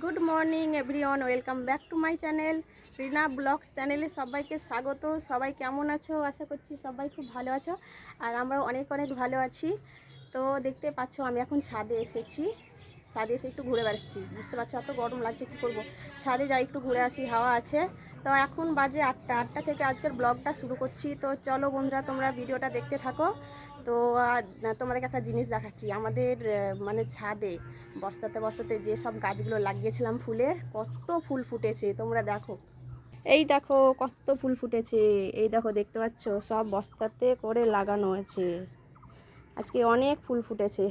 Good morning everyone welcome back to my channel Rina blogs চ্যানেলে সবাইকে স্বাগত। সবাই কেমন আছো? আশা করছি সবাই খুব ভালো আছো। আর আমরাও অনেক অনেক ভালো আছি। তো দেখতে পাচ্ছ, আমি এখন ছাদে এসেছি। ছাদে এসে একটু ঘুরে বেড়াচ্ছি। বুঝতে পারছ, এত গরম লাগছে, কী করব? ছাদে যাই, একটু ঘুরে আসি, হাওয়া আছে। তো এখন বাজে আটটা আটটা থেকে আজকের ব্লগটা শুরু করছি। তো চলো বন্ধুরা, তোমরা ভিডিওটা দেখতে থাকো। তো তোমাদেরকে একটা জিনিস দেখাচ্ছি। আমাদের মানে ছাদে, বস্তাতে বস্তাতে যে সব গাছগুলো লাগিয়েছিলাম ফুলের, কত ফুল ফুটেছে, তোমরা দেখো। এই দেখো, কত ফুল ফুটেছে। এই দেখো, দেখতে পাচ্ছ, সব বস্তাতে করে লাগানো আছে আজকে অনেক ফুল ফুটেছে।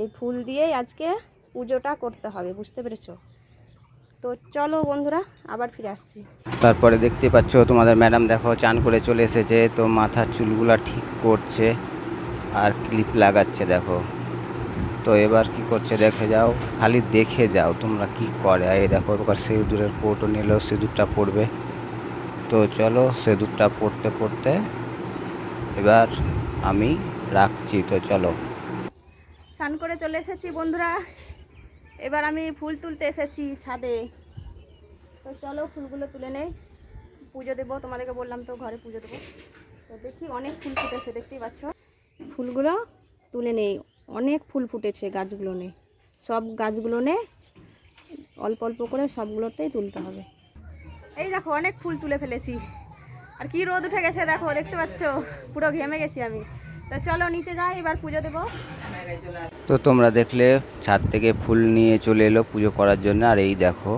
এই ফুল দিয়েই আজকে পুজোটা করতে হবে, বুঝতে পেরেছ? তো চলো বন্ধুরা আবার ফিরে আসছি। তারপরে দেখতে পাচ্ছ তোমাদের ম্যাডাম দেখো চান করে চলে এসেছে তো মাথার চুলগুলা ঠিক করছে আর ক্লিপ লাগাচ্ছে দেখো। তো এবার কি করছে দেখে যাও খালি দেখে যাও তোমরা কি করে। এই দেখো ওর সিঁদুরের কোটও নিলেও সিঁদুরটা পড়বে তো চলো সিঁদুরটা পড়তে পড়তে এবার আমি রাখছি তো চলো। স্নান করে চলে এসেছি বন্ধুরা। এবার আমি ফুল তুলতে এসেছি ছাদে। তো চলো ফুলগুলো তুলে নেই। পুজো দেবো, তোমাদেরকে বললাম তো ঘরে পুজো দেবো। তো দেখি অনেক ফুল ফুটেছে, দেখতেই পাচ্ছ? ফুলগুলো তুলে নেই। অনেক ফুল ফুটেছে গাছগুলো নেই সব গাছগুলো নে, অল্প অল্প করে সবগুলোতেই তুলতে হবে। এই দেখো, অনেক ফুল তুলে ফেলেছি। আর কি রোদ উঠে গেছে দেখো, দেখতে পাচ্ছ? পুরো ঘেমে গেছি আমি। তো চলো নিচে যাই এবার পুজো দেবো। তো তোমরা দেখলে ছাদ থেকে ফুল নিয়ে চলে এলো পুজো করার জন্য আর এই দেখো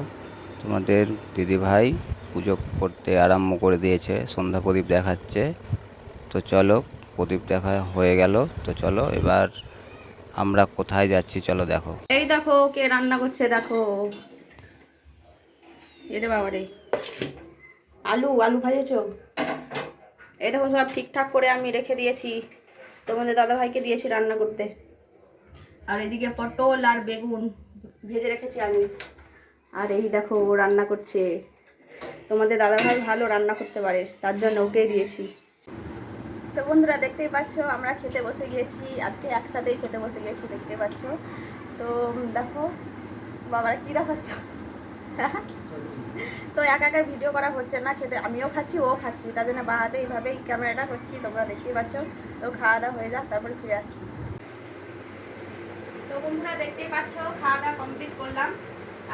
তোমাদের দিদিভাই পুজো করতে আরম্ভ করে দিয়েছে সন্ধ্যা প্রদীপ দেখাচ্ছে। তো চলো প্রদীপ দেখা হয়ে গেল তো চলো এবার আমরা কোথায় যাচ্ছি চলো দেখো। এই দেখো কে রান্না করছে দেখো। এরে বাবারে। আলু আলু ভাজেছো? এই দেখো সব ঠিকঠাক করে আমি রেখে দিয়েছি। তোমাদের দাদা ভাইকে দিয়েছি রান্না করতে। আর এদিকে পটল আর বেগুন ভেজে রেখেছি আমি। আর এই দেখো ও রান্না করছে। তোমাদের দাদা ভাই ভালো রান্না করতে পারে, তার জন্য ওকে দিয়েছি। তো বন্ধুরা, দেখতেই পাচ্ছ, আমরা খেতে বসে গিয়েছি। আজকে একসাথেই খেতে বসে গিয়েছি, দেখতে পাচ্ছ। তো দেখো, বাবারা কী দেখাচ্ছ? তো একা একা ভিডিও করা হচ্ছে না, খেতে আমিও খাচ্ছি, ও খাচ্ছি, তার জন্য বাহাতে এইভাবেই ক্যামেরাটা করছি, তোমরা দেখতেই পাচ্ছ। তো খাওয়া দাওয়া হয়ে যাক, তারপরে ফিরে আসছি। তো বন্ধুরা দেখতেই পাচ্ছ, খাওয়া দাওয়া কমপ্লিট করলাম।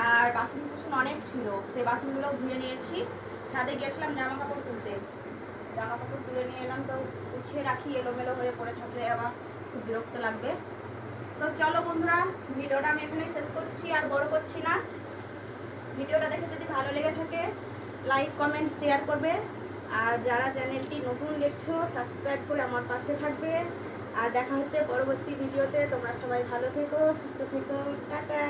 আর বাসন কুসন অনেক ছিল, সেই বাসনগুলো ধুয়ে নিয়েছি। ছাদে গিয়েছিলাম জামা কাপড় তুলতে। জামা কাপড় তুলে নিয়ে এলাম, তো গুছিয়ে রাখি, এলোমেলো হয়ে পড়ে থাকলে আমার খুব বিরক্ত লাগবে। তো চলো বন্ধুরা, ভিডিওটা আমি এখানে শেষ করছি, আর বড় করছি না। ভিডিওটা দেখে যদি ভালো লেগে থাকে লাইক কমেন্ট শেয়ার করবে। আর যারা চ্যানেলটি নতুন দেখছ সাবস্ক্রাইব করে আমার পাশে থাকবে। আর দেখা হচ্ছে পরবর্তী ভিডিওতে। তোমরা সবাই ভালো থেকো, সুস্থ থেকো। টাটা!